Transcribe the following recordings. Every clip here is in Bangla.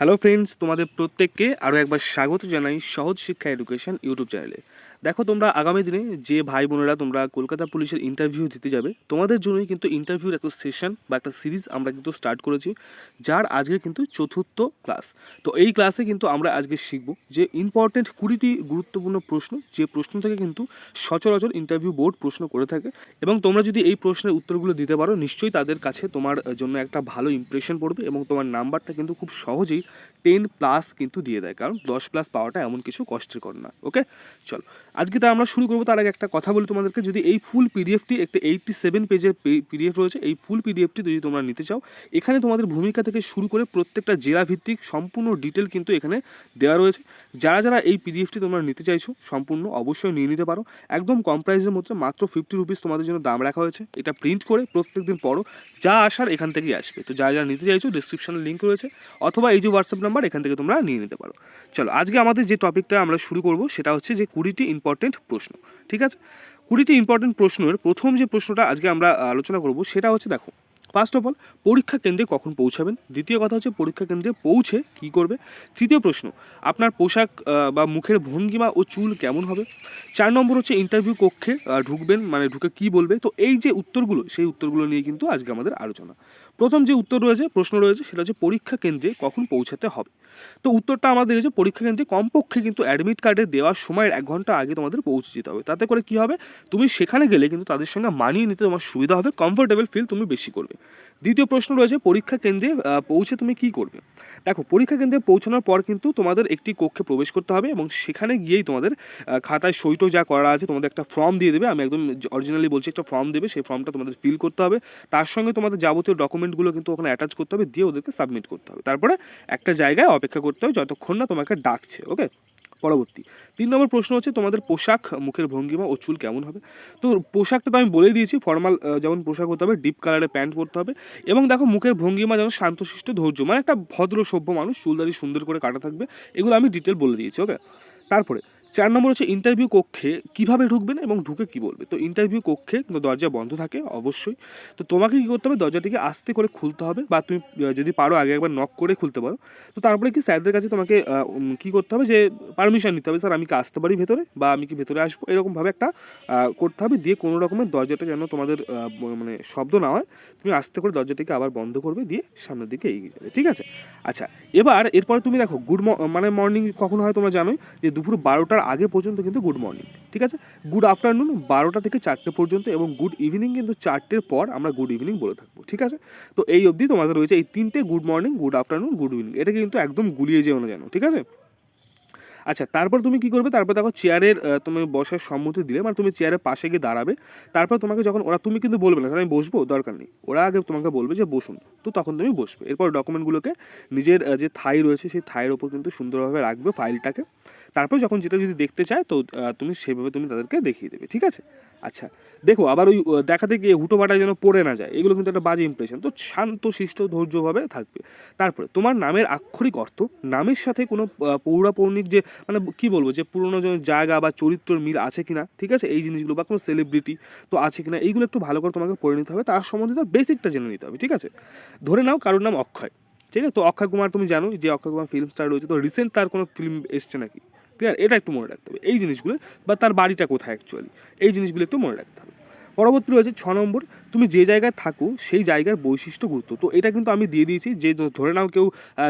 হ্যালো ফ্রেন্ডস তোমাদের প্রত্যেককে আরও একবার স্বাগত জানাই সহজ শিক্ষা এডুকেশন ইউটিউব চ্যানেলে দেখো তোমরা আগামী দিনে যে ভাই বোনেরা তোমরা কলকাতা পুলিশের ইন্টারভিউ দিতে যাবে, তোমাদের জন্যই কিন্তু ইন্টারভিউর একটা সেশন বা একটা সিরিজ আমরা কিন্তু স্টার্ট করেছি, যার আজকে কিন্তু চতুর্থ ক্লাস তো এই ক্লাসে কিন্তু আমরা আজকে শিখব যে ইম্পর্টেন্ট কুড়িটি গুরুত্বপূর্ণ প্রশ্ন, যে প্রশ্ন থেকে কিন্তু সচরাচর ইন্টারভিউ বোর্ড প্রশ্ন করে থাকে এবং তোমরা যদি এই প্রশ্নের উত্তরগুলো দিতে পারো, নিশ্চয়ই তাদের কাছে তোমার জন্য একটা ভালো ইমপ্রেশন পড়বে এবং তোমার নাম্বারটা কিন্তু খুব সহজেই টেন প্লাস কিন্তু দিয়ে দেয়, কারণ দশ প্লাস পাওয়াটা এমন কিছু কষ্টের কর না। ওকে চলো। আজকে তা আমরা শুরু করব তার আগে একটা কথা বলি তোমাদেরকে। যদি এই ফুল পিডিএফটি একটা এইটটি সেভেন পেজের পিডিএফ রয়েছে, এই ফুল পিডিএফটি যদি তোমরা নিতে চাও, এখানে তোমাদের ভূমিকা থেকে শুরু করে প্রত্যেকটা জেলা ভিত্তিক সম্পূর্ণ ডিটেল কিন্তু এখানে দেওয়া রয়েছে। যারা যারা এই পিডিএফটি তোমরা নিতে চাইছো, সম্পূর্ণ অবশ্যই নিয়ে নিতে পারো। একদম কম প্রাইসের মধ্যে মাত্র ফিফটি রুপিস তোমাদের জন্য দাম রাখা হয়েছে। এটা প্রিন্ট করে প্রত্যেক দিন পড়ো, যা আসার এখান থেকেই আসবে। তো যারা যারা নিতে চাইছো ডিসক্রিপশনে লিঙ্ক রয়েছে, অথবা এই যে হোয়াটসঅ্যাপ নাম্বার এখান থেকে তোমরা নিয়ে নিতে পারো। চলো, আজকে আমাদের যে টপিকটা আমরা শুরু করব, সেটা হচ্ছে যে কুড়িটি ইম্পর্টেন্ট প্রশ্ন, ঠিক আছে? কুড়িটি ইম্পর্টেন্ট প্রশ্নের প্রথম যে প্রশ্নটা আজকে আমরা আলোচনা করব সেটা হচ্ছে দেখো ফার্স্ট অফ অল পরীক্ষা কেন্দ্রে কখন পৌঁছাবেন? দ্বিতীয় কথা হচ্ছে পরীক্ষা কেন্দ্রে পৌঁছে কি করবে? তৃতীয় প্রশ্ন, আপনার পোশাক বা মুখের ভঙ্গিমা ও চুল কেমন হবে? চার নম্বর হচ্ছে ইন্টারভিউ কক্ষে ঢুকবেন মানে ঢুকে কি বলবে? তো এই যে উত্তরগুলো, সেই উত্তরগুলো নিয়ে কিন্তু আজকে আমাদের আলোচনা। প্রথম যে উত্তর রয়েছে, প্রশ্ন রয়েছে, সেটা হচ্ছে পরীক্ষা কেন্দ্রে কখন পৌঁছাতে হবে? তো উত্তরটা আমাদের হচ্ছে পরীক্ষা কেন্দ্রে কমপক্ষে কিন্তু অ্যাডমিট কার্ডে দেওয়ার সময়ের এক ঘণ্টা আগে তোমাদের পৌঁছে যেতে হবে। তাতে করে কি হবে? তুমি সেখানে গেলে কিন্তু তাদের সঙ্গে মানিয়ে নিতে তোমার সুবিধা হবে কমফোর্টেবল ফিল তুমি বেশি করবে। দ্বিতীয় প্রশ্ন রয়েছে, পরীক্ষা কেন্দ্রে পৌঁছে তুমি কি করবে? দেখো, পরীক্ষা কেন্দ্রে পৌঁছানোর পর কিন্তু তোমাদের একটি কক্ষে প্রবেশ করতে হবে এবং সেখানে গিয়েই তোমাদের খাতায় সইটো যা করা আছে তোমাদের একটা ফর্ম দিয়ে দেবে। আমি একদম অরিজিনালি বলছি একটা ফর্ম দেবে, সেই ফর্মটা তোমাদের ফিল করতে হবে। তার সঙ্গে তোমাদের যাবতীয় ডকুমেন্টগুলো কিন্তু ওখানে অ্যাটাচ করতে হবে, দিয়ে ওদেরকে সাবমিট করতে হবে। তারপরে একটা জায়গায় অপেক্ষা করতে হবে যতক্ষণ না তোমাকে ডাকছে ওকে পরবর্তী। তিন নম্বর প্রশ্ন হচ্ছে, তোমাদের পোশাক মুখের ভঙ্গিমা ও চুল কেমন হবে? তো পোশাকটা তো আমি বলেই দিয়েছি ফর্মাল যেমন পোশাক হতে হবে ডিপ কালারের প্যান্ট পরতে হবে এবং দেখো মুখের ভঙ্গিমা যেন শান্তশিষ্ট, ধৈর্য মানে একটা ভদ্র, সভ্য মানুষ চুলদারি সুন্দর করে কাটা থাকবে, এগুলো আমি ডিটেল বলে দিয়েছি ওকে তারপরে চার নম্বর হচ্ছে ইন্টারভিউ কক্ষে কীভাবে ঢুকবেন এবং ঢুকে কি বলবে? তো ইন্টারভিউ কক্ষে দরজা বন্ধ থাকে, অবশ্যই। তো তোমাকে কী করতে হবে? দরজাটিকে আস্তে করে খুলতে হবে বা তুমি যদি পারো আগে একবার নক করে খুলতে পারো। তো তারপরে কি স্যারদের কাছে তোমাকে কি করতে হবে যে পারমিশন নিতে হবে, স্যার, আমি কি আসতে পারি ভেতরে বা আমি কি ভেতরে আসব? এরকমভাবে একটা করতে হবে। দিয়ে কোনো রকমের দরজাটা যেন তোমাদের মানে শব্দ না হয়, তুমি আস্তে করে দরজাটিকে আবার বন্ধ করবে, দিয়ে সামনের দিকে এগিয়ে যাবে। ঠিক আছে? আচ্ছা এবার এরপরে তুমি দেখো গুড মানে মর্নিং কখন হয় তোমরা জানোই? যে দুপুর বারোটার আগে পর্যন্ত কিন্তু গুড মর্নিং ঠিক আছে? গুড আফটারনুন বারোটা থেকে চারটে পর্যন্ত এবং গুড ইভিনিং কিন্তু চারটের পর আমরা গুড ইভিনিং বলে থাকব, ঠিক আছে? তো এই অবধি তোমাদের রয়েছে এই তিনটে good morning good afternoon good evening এটা কিন্তু একদম গুলিয়ে যেও না জানো ঠিক আছে? আচ্ছা তারপর তুমি কি করবে? তারপর দেখো চেয়ারের তুমি বসার সম্মতি দিলে মানে তুমি চেয়ারের পাশে গিয়ে দাঁড়াবে, তারপর তোমাকে যখন, ওরা তুমি কিন্তু বলবে না আমি বসবো? দরকার নেই। ওরা আগে তোমাকে বলবে যে বসুন, তো তখন তুমি বসবে। এরপর ডকুমেন্টগুলোকে নিজের যে থাই রয়েছে, সেই থাইয়ের ওপর কিন্তু সুন্দরভাবে রাখবে ফাইলটাকে তারপর যখন যেটা যদি দেখতে চায়, তো তুমি সেভাবে তুমি তাদেরকে দেখিয়ে দেবে, ঠিক আছে? আচ্ছা দেখো, আবার ওই দেখাতে গিয়ে হুটো বাটা যেন পড়ে না যায়, এগুলো কিন্তু একটা বাজে ইমপ্রেশন তো শান্ত, শিষ্ট, ধৈর্যভাবে থাকবে। তারপরে, তোমার নামের আক্ষরিক অর্থ, নামের সাথে কোনো পৌরাপৌর্ণিক যে মানে কি বলব, যে পুরোনো জায়গা বা চরিত্রের মিল আছে কিনা, ঠিক আছে? এই জিনিসগুলো বা কোনো সেলিব্রিটি তো আছে কিনা, এইগুলো একটু ভালো করে তোমাকে পড়ে নিতে হবে, তার সম্বন্ধে তার বেসিকটা জেনে নিতে হবে, ঠিক আছে? ধরে নাও কারোর নাম অক্ষয়, ঠিক আছে? তো অক্ষয় কুমার তুমি জানো যে অক্ষয় কুমার ফিল্ম স্টার রয়েছে, তো রিসেন্ট তার কোনো ফিল্ম এসছে নাকি? ক্লিয়ার এটা একটু মনে রাখতে হবে। এই জিনিসগুলো বা তার বাড়িটা কোথায় অ্যাকচুয়ালি এই জিনিসগুলো একটু মনে রাখতে হবে। পরবর্তী রয়েছে ছ নম্বর, তুমি যে জায়গায় থাকো সেই জায়গার বৈশিষ্ট্য গুরুত্ব। তো এটা কিন্তু আমি দিয়ে দিয়েছি যে ধরে নাও কেউ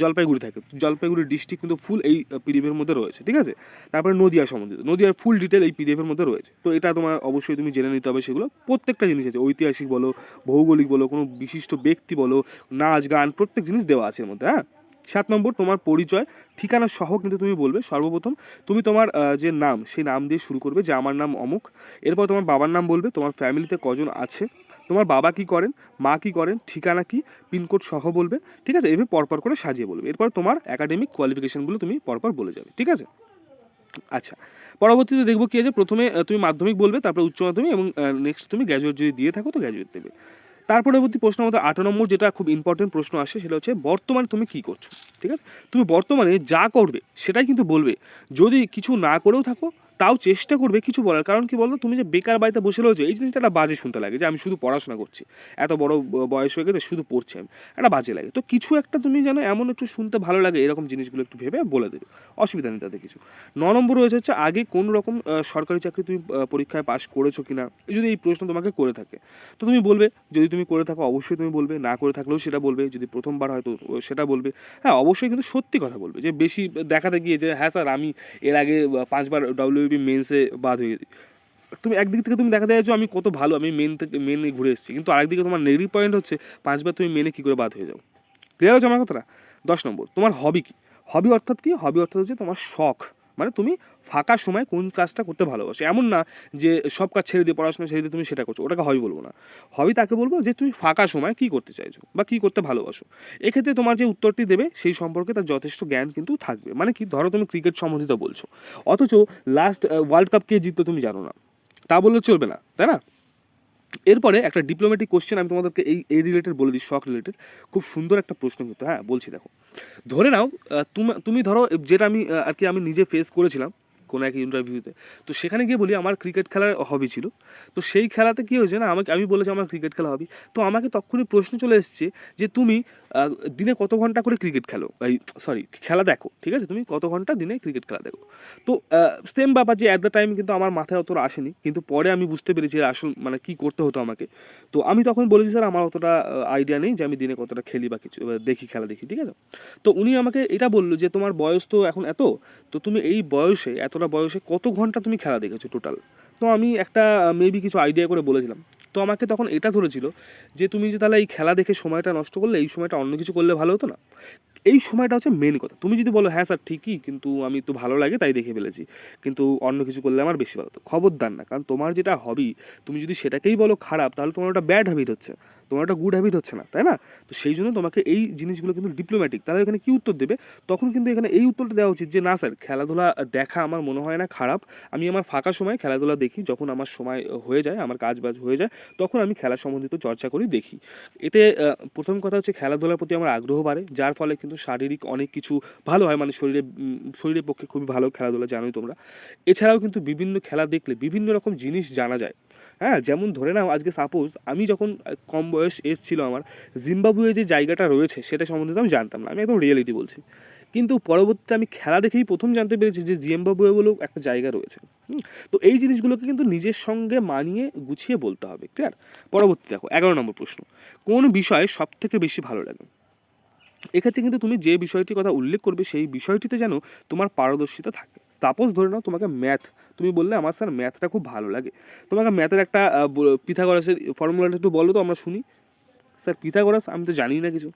জলপাইগুড়ি থাকে। জলপাইগুড়ি ডিস্ট্রিক্ট কিন্তু ফুল এই পিডিএফের মধ্যে রয়েছে, ঠিক আছে? তারপরে নদিয়া সম্বন্ধিত। নদিয়ার ফুল ডিটেল এই পিডিএফের মধ্যে রয়েছে। তো এটা তোমার অবশ্যই তুমি জেনে নিতে হবে সেগুলো। প্রত্যেকটা জিনিস আছে। ঐতিহাসিক বলো, ভৌগোলিক বলো, কোনো বিশিষ্ট ব্যক্তি বলো, নাচ, গান, প্রত্যেক জিনিস দেওয়া আছে এর মধ্যে হ্যাঁ? সাত নম্বর, তোমার পরিচয়, ঠিকানা সহ কিন্তু তুমি বলবে সর্বপ্রথম। তুমি তোমার যে নাম, সেই নাম দিয়ে শুরু করবে যে আমার নাম অমুক। এরপর তোমার বাবার নাম বলবে, তোমার ফ্যামিলিতে কজন আছে, তোমার বাবা কি করেন, মা কি করেন, ঠিকানা কি পিনকোড সহ বলবে, ঠিক আছে? এভাবে পরপর করে সাজিয়ে বলবে। এরপর তোমার একাডেমিক কোয়ালিফিকেশনগুলো তুমি পরপর বলে যাবে, ঠিক আছে? আচ্ছা পরবর্তীতে দেখব কি আছে। প্রথমে তুমি মাধ্যমিক বলবে, তারপর উচ্চ মাধ্যমিক এবং নেক্সট তুমি গ্র্যাজুয়েট যদি দিয়ে থাকো তো গ্র্যাজুয়েট দেবে। তার পরবর্তী প্রশ্ন আমাদের আট নম্বর যেটা খুব ইম্পর্টেন্ট প্রশ্ন আসে, সেটা হচ্ছে, বর্তমানে তুমি কি করছ? ঠিক আছে? তুমি বর্তমানে যা করবে, সেটাই কিন্তু বলবে। যদি কিছু না করেও থাকো তাও চেষ্টা করবে কিছু বলার। কারণ কি বলতো? তুমি যে বেকার বাড়িতে বসে রয়েছো, এই জিনিসটা একটা বাজে শুনতে লাগে যে আমি শুধু পড়াশোনা করছি। এত বড় বয়স হয়ে গেছে, শুধু পড়ছি আমি। একটা বাজে লাগে। তো কিছু একটা তুমি যেন এমন একটু শুনতে ভালো লাগে, এরকম জিনিসগুলো একটু ভেবে বলে দেবে। অসুবিধা নেই তাতে কিছু। ন নম্বর রয়েছে হচ্ছে, আগে কোন রকম সরকারি চাকরি তুমি পরীক্ষায় পাশ করেছ কি না যদি এই প্রশ্ন তোমাকে করে থাকে। তো তুমি বলবে, যদি তুমি করে থাকো, অবশ্যই তুমি বলবে, না করে থাকলেও সেটা বলবে, যদি প্রথমবার হয়তো সেটা বলবে। হ্যাঁ অবশ্যই কিন্তু সত্যি কথা বলবে। যে বেশি দেখাতে গিয়ে যে হ্যাঁ স্যার, আমি এর আগে পাঁচবার পাঁচবার ডব্লিউবি মেন্সে বাদ হয়ে গেছি। তুমি একদিক থেকে তুমি দেখাতে যাচ্ছ আমি কত ভালো, আমি মেন থেকে মেনে ঘুরে এসেছি। কিন্তু আরেকদিকে তোমার নেগেটিভ পয়েন্ট হচ্ছে, পাঁচবার তুমি মেনে কী করে বাদ হয়ে যাও। ক্লিয়ার হচ্ছে আমার কথাটা? দশ নম্বর, তোমার হবি কী? হবি অর্থাৎ কী? হবি অর্থাৎ হচ্ছে তোমার শখ। মানে তুমি ফাঁকা সময় কোন কাজটা করতে ভালোবাসো। এমন না যে সব কাজ ছেড়ে দিয়ে পড়াশোনা ছেড়ে দিয়ে তুমি সেটা করছ, ওটাকে হবি বলব না। হবি তাকে বলব যে তুমি ফাঁকা সময় কী করতে চাইছো বা কী করতে ভালোবাসো। এক্ষেত্রে তোমার যে উত্তরটি দেবে সেই সম্পর্কে তার যথেষ্ট জ্ঞান কিন্তু থাকবে। মানে কি? ধরো তুমি ক্রিকেট সম্বন্ধিত বলছো। অথচ লাস্ট ওয়ার্ল্ড কাপ কে জিততো তুমি জানো না। তা বললে চলবে না, তাই না? এরপরে একটা ডিপ্লোম্যাটিক কোশ্চেন আমি তোমাদেরকে এই এই রিলেটেড বলে দিই শখ রিলেটেড খুব সুন্দর একটা প্রশ্ন কিন্তু হ্যাঁ বলছি দেখো। ধরে নাও তুমি তুমি ধরো, যেটা আমি আর কি আমি নিজে ফেস করেছিলাম কোনো এক ইন্টারভিউতে তো। সেখানে গিয়ে বলি, আমার ক্রিকেট খেলার হবি ছিল। তো সেই খেলাতে কী হয়েছে না, আমাকে, আমি বলেছি আমার ক্রিকেট খেলা হবি তো আমাকে তখনই প্রশ্ন চলে এসছে যে তুমি দিনে কত ঘণ্টা করে ক্রিকেট খেলো? এই সরি খেলা দেখো, ঠিক আছে? তুমি কত ঘণ্টা দিনে ক্রিকেট খেলা দেখো? তো সেম ব্যাপার যে অ্যাট দ্য টাইম কিন্তু আমার মাথায় অতটা আসেনি, কিন্তু পরে আমি বুঝতে পেরেছি আসল মানে কী করতে হতো আমাকে। তো আমি তখন বলেছি, স্যার, আমার অতটা আইডিয়া নেই যে আমি দিনে কতটা খেলি বা কিছু দেখি, খেলা দেখি, ঠিক আছে? তো উনি আমাকে এটা বলল যে, তোমার বয়স তো এখন এত, তো তুমি এই বয়সে, এতটা বয়সে কত ঘণ্টা তুমি খেলা দেখেছ টোটাল তো আমি একটা মেবি কিছু আইডিয়া করে বলেছিলাম। তো আমাকে তখন এটা ধরেছিল যে তুমি যে তাহলে এই খেলা দেখে সময়টা নষ্ট করলে, এই সময়টা অন্য কিছু করলে ভালো হতো না? এই সময়টা হচ্ছে মেন কথা। তুমি যদি বলো হ্যাঁ স্যার ঠিকই, কিন্তু আমি তো ভালো লাগে, তাই দেখে ফেলেছি। কিন্তু অন্য কিছু করলে আমার বেশি ভালো হতো। খবরদার না, কারণ তোমার যেটা হবি তুমি যদি সেটাকেই বলো খারাপ, তাহলে তোমার ওটা ব্যাড হ্যাবিট হচ্ছে। তোমার একটা গুড হ্যাবিট হচ্ছে না, তাই না? তো সেই জন্য তোমাকে এই জিনিসগুলো কিন্তু ডিপ্লোম্যাটিক তাহলে এখানে কি উত্তর দেবে? তখন কিন্তু এখানে এই উত্তরটা দেওয়া উচিত যে, না স্যার খেলাধুলা দেখা আমার মনে হয় না খারাপ। আমি আমার ফাঁকা সময় খেলাধুলা দেখি, যখন আমার সময় হয়ে যায়, আমার কাজ বাজ হয়ে যায়, তখন আমি খেলা সম্বন্ধিত চর্চা করি, দেখি। এতে প্রথম কথা হচ্ছে খেলাধুলার প্রতি আমার আগ্রহ বাড়ে, যার ফলে কিন্তু শারীরিক অনেক কিছু ভালো হয় মানে শরীরে শরীরের পক্ষে খুবই ভালো খেলাধুলা জানোই তোমরা। এছাড়াও কিন্তু বিভিন্ন খেলা দেখলে বিভিন্ন রকম জিনিস জানা যায়। হ্যাঁ যেমন ধরে নাও আজকে সাপোজ আমি যখন কম বয়স এজ ছিল আমার, জিম্বাবুয়ে যে জায়গাটা রয়েছে সেটা সম্বন্ধে তো আমি জানতাম না, আমি একদম রিয়েলিটি বলছি। কিন্তু পরবর্তীতে আমি খেলা দেখেই প্রথম জানতে পেরেছি যে জিম্বাবুয়ে বলেও একটা জায়গা রয়েছে তো এই জিনিসগুলোকে কিন্তু নিজের সঙ্গে মানিয়ে গুছিয়ে বলতে হবে ক্লিয়ার পরবর্তী দেখো, এগারো নম্বর প্রশ্ন, কোন বিষয়ে সব থেকে বেশি ভালো লাগে? এক্ষেত্রে কিন্তু তুমি যে বিষয়টির কথা উল্লেখ করবে সেই বিষয়টিতে যেন তোমার পারদর্শিতা থাকে। সাপোজ ধরে নাও তোমাকে ম্যাথ তুমি বললে আমার স্যার ম্যাথটা খুব ভালো লাগে। তোমাকে ম্যাথের একটা পিথাগরাসের ফর্মুলাটা একটু বলো তো, আমরা শুনি। Sir Pythagoras? আমি তো জানি না কিছু।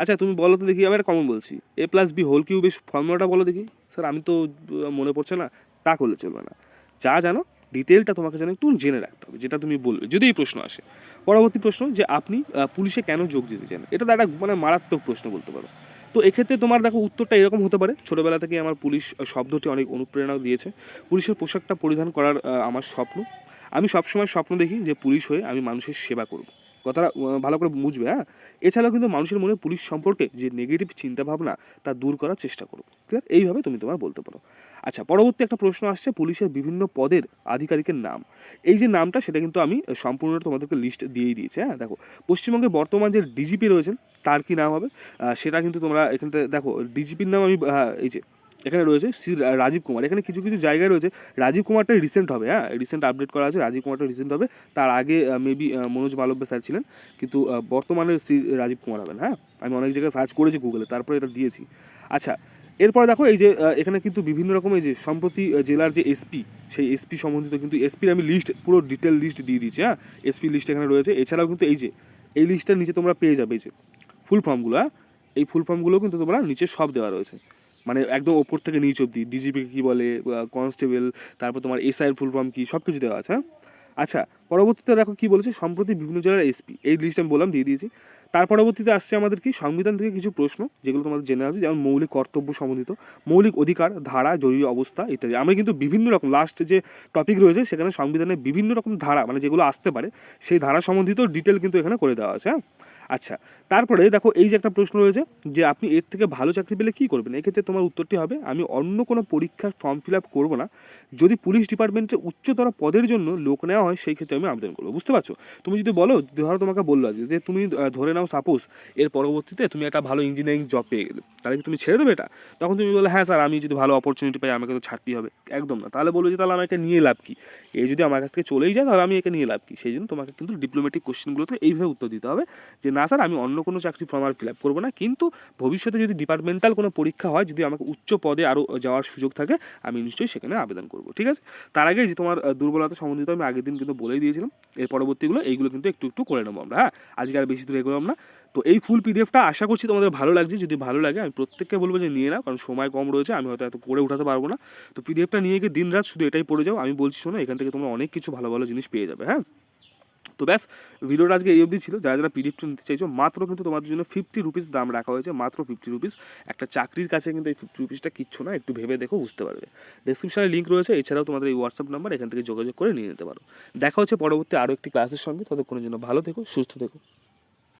আচ্ছা তুমি বলো তো দেখি, আমি একটা কমন বলছি। এ প্লাস বি হোল কিউবের ফর্মুলাটা বলো দেখি। স্যার আমি তো মনে পড়ছে না। তা করলে চলবে না। যা জানো ডিটেলটা তোমাকে যেন একটু জেনে রাখতে হবে, যেটা তুমি বলবে যদি এই প্রশ্ন আসে। পরবর্তী প্রশ্ন, যে আপনি পুলিশে কেন যোগ দিতে চান? এটা তো একটা মানে মারাত্মক প্রশ্ন বলতে পারো। তো এক্ষেত্রে তোমার দেখো উত্তরটা এরকম হতে পারে। ছোটোবেলা থেকে আমার পুলিশ শব্দটি অনেক অনুপ্রেরণা দিয়েছে। পুলিশের পোশাকটা পরিধান করার আমার স্বপ্ন। আমি সবসময় স্বপ্ন দেখি যে পুলিশ হয়ে আমি মানুষের সেবা করব। কথাটা ভালো করে বুঝবে হ্যাঁ? এছাড়াও কিন্তু মানুষের মনে পুলিশ সম্পর্কে যে নেগেটিভ চিন্তাভাবনা, তা দূর করার চেষ্টা করো, ঠিক আছে? এইভাবে তুমি তোমার বলতে পারো। আচ্ছা পরবর্তী একটা প্রশ্ন আসছে, পুলিশের বিভিন্ন পদের আধিকারিকের নাম। এই যে নামটা, সেটা কিন্তু আমি সম্পূর্ণ তোমাদেরকে লিস্ট দিয়েই দিয়েছি হ্যাঁ? দেখো পশ্চিমবঙ্গে বর্তমান যে ডিজিপি রয়েছেন, তার কি নাম হবে? সেটা কিন্তু তোমরা এখানে দেখো ডিজিপির নাম আমি এই যে এখানে রয়েছে শ্রী রাজীব কুমার। এখানে কিছু কিছু জায়গায় রয়েছে। রাজীব কুমারটা রিসেন্ট হবে হ্যাঁ? রিসেন্ট আপডেট করা আছে, রাজীব কুমারটা রিসেন্ট হবে। তার আগে মেবি মনোজ মালব্য স্যার ছিলেন। কিন্তু বর্তমানে শ্রী রাজীব কুমার হবেন হ্যাঁ? আমি অনেক জায়গায় সার্চ করেছি গুগলে তারপরে এটা দিয়েছি। আচ্ছা এরপরে দেখো এই যে এখানে কিন্তু বিভিন্ন রকম এই যে, সম্প্রতি জেলার যে এসপি সেই এসপি সম্বন্ধিত কিন্তু এসপির আমি লিস্ট পুরো ডিটেল লিস্ট দিয়ে দিয়েছি হ্যাঁ? এসপি লিস্ট এখানে রয়েছে। এছাড়াও কিন্তু এই যে, এই লিস্টটার নিচে তোমরা পেয়ে যাবে এই যে ফুল ফর্মগুলো হ্যাঁ? এই ফুল ফর্মগুলো কিন্তু তোমরা নিচে সব দেওয়া রয়েছে। মানে একদম ওপর থেকে নিচ অব্দি ডিজিপি কী বলে কনস্টেবল তারপর তোমার এসআইয়ের ফুল ফর্ম কী সব কিছু দেওয়া আছে হ্যাঁ? আচ্ছা পরবর্তীতে দেখো কি বলেছে, সম্প্রতি বিভিন্ন জেলার এসপি এই লিস্ট আমি বললাম, দিয়ে দিয়েছি। তার পরবর্তীতে আসছে আমাদের কি, সংবিধান থেকে কিছু প্রশ্ন, যেগুলো তোমাদের জেনে আছে যেমন মৌলিক কর্তব্য সম্বন্ধিত, মৌলিক অধিকার, ধারা, জরুরি অবস্থা ইত্যাদি। আমরা কিন্তু বিভিন্ন রকম লাস্ট যে টপিক রয়েছে, সেখানে সংবিধানে বিভিন্ন রকম ধারা মানে যেগুলো আসতে পারে, সেই ধারা সম্বন্ধিত ডিটেল কিন্তু এখানে করে দেওয়া আছে হ্যাঁ? আচ্ছা তারপরে দেখো এই যে একটা প্রশ্ন রয়েছে যে আপনি এর থেকে ভালো চাকরি পেলে কী করবেন? এক্ষেত্রে তোমার উত্তরটি হবে, আমি অন্য কোনো পরীক্ষার ফর্ম ফিল আপ করব না। যদি পুলিশ ডিপার্টমেন্টে উচ্চতর পদের জন্য লোক নেওয়া হয়, সেই ক্ষেত্রে আমি আবেদন করব, বুঝতে পারছ? তুমি যদি বলো, ধরো তোমাকে বলল আজকে যে তুমি ধরে নাও সাপোজ এর পরবর্তীতে তুমি একটা ভালো ইঞ্জিনিয়ারিং জব পেয়ে গেলে, তাহলে কি তুমি ছেড়ে দেবে এটা? তখন তুমি বলো হ্যাঁ স্যার আমি যদি ভালো অপরচুনিটি পাই, আমাকে তো ছাড়তেই হবে। একদম না, তাহলে বলব যে, তাহলে আমাকে নিয়ে লাভ কি? এই যদি আমার কাছ থেকে চলেই যায়, তাহলে আমি একে নিয়ে লাভ কি? সেই জন্য তোমাকে কিন্তু ডিপ্লোমেটিক কোশ্চেনগুলোতে এইভাবে উত্তর দিতে হবে যে না স্যার, আমি অন্য কোনো চাকরি ফর্ম আর ফিল আপ করব না। কিন্তু ভবিষ্যতে যদি ডিপার্টমেন্টাল কোনো পরীক্ষা হয়, যদি আমাকে উচ্চ পদে আরও যাওয়ার সুযোগ থাকে, আমি নিশ্চয়ই সেখানে আবেদন করব, ঠিক আছে? তার আগে যে তোমার দুর্বলতা সম্বন্ধিত আমি আগের দিন কিন্তু বলেই দিয়েছিলাম, এর পরবর্তীগুলো এইগুলো কিন্তু একটু একটু করে নেব আমরা হ্যাঁ? আজকে আর বেশি দূর এগোলাম না। তো এই ফুল পিডিএফটা আশা করছি তোমাদের ভালো লাগছে, যদি ভালো লাগে আমি প্রত্যেককে বলব যে নিয়ে নাও, কারণ সময় কম রয়েছে, আমি হয়তো এত করে উঠাতে পারব না। তো পিডিএফটা নিয়ে গিয়ে দিন রাত শুধু এটাই পড়ে যাও, আমি বলছি শোনো, এখান থেকে তোমরা অনেক কিছু ভালো ভালো জিনিস পেয়ে যাবে হ্যাঁ? তো ব্যাস, ভিডিওটা আজকে এই অবধি ছিল। যারা যারা পিডিএফটি নিতে চাইছো, মাত্র কিন্তু তোমাদের জন্য ফিফটি রুপিস দাম রাখা হয়েছে, মাত্র ফিফটি রুপিস একটা চাকরির কাছে কিন্তু এই ফিফটি রুপিসটা কিচ্ছু না, একটু ভেবে দেখো, বুঝতে পারবে। ডিসক্রিপশানে লিঙ্ক রয়েছে, এছাড়াও তোমাদের এই হোয়াটসঅ্যাপ নাম্বার এখান থেকে যোগাযোগ করে নিয়ে নিতে পারো। দেখা হচ্ছে পরবর্তী আরও একটি ক্লাসের সঙ্গে। ততক্ষণের জন্য ভালো থেকো, সুস্থ থেকো।